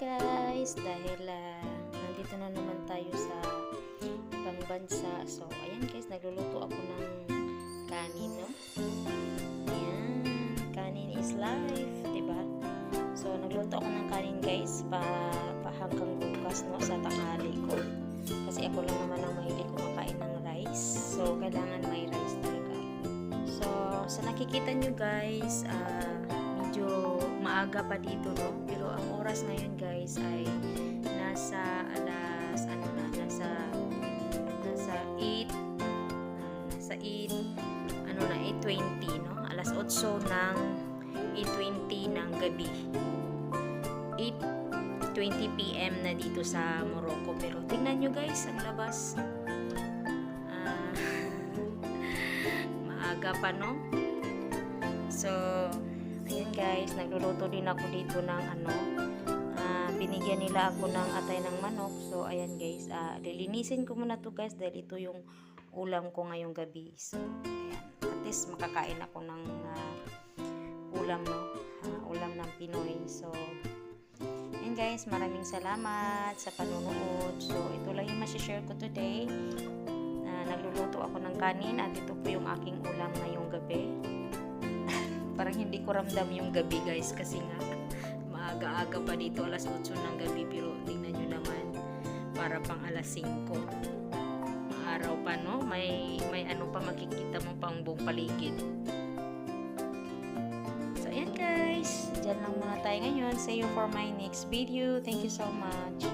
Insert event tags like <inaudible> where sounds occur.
guys, dahil ah, nandito na naman tayo sa ibang bansa. So, ayan guys, nagluluto ako ng kanin, no? Ayan, kanin is life, diba? So, nagluto ako ng kanin guys, pa, pa hanggang bukas, no, sa tanghali ko. Kasi ako lang naman ang mahilig kumakain ng rice. So, kailangan may rice talaga. So, sa nakikita nyo guys, ah, medyo maaga pa dito, no? Pero ang oras ngayon guys ay nasa alas, ano na, nasa, nasa 8, ah, nasa 8, ano na, 8.20, no? Alas 8 ng 8.20 ng gabi. 8.20 p.m. na dito sa Morocco. Pero tingnan nyo guys, ang labas. Ah, <laughs> maaga pa, no? So, guys, nagluluto din ako dito ng ano, ah, binigyan nila ako ng atay ng manok. So, ayan guys, ah, lilinisin ko muna to guys dahil ito yung ulam ko ngayong gabi. So, ayan, at least makakain ako ng ah, ulam, no? Ah, ulam ng Pinoy. So, ayan guys, maraming salamat sa panonood. So, ito lang yung masishare ko today. Ah, nagluluto ako ng kanin at ito po yung aking ulam ngayong gabi parang hindi ko ramdam yung gabi guys kasi nga maaga-aga pa dito alas 8 ng gabi pero tingnan nyo naman para pang alas 5 araw pa no? May may ano pa makikita mo pang buong paligid. So ayan guys. Dyan lang muna tayo ngayon. See you for my next video. Thank you so much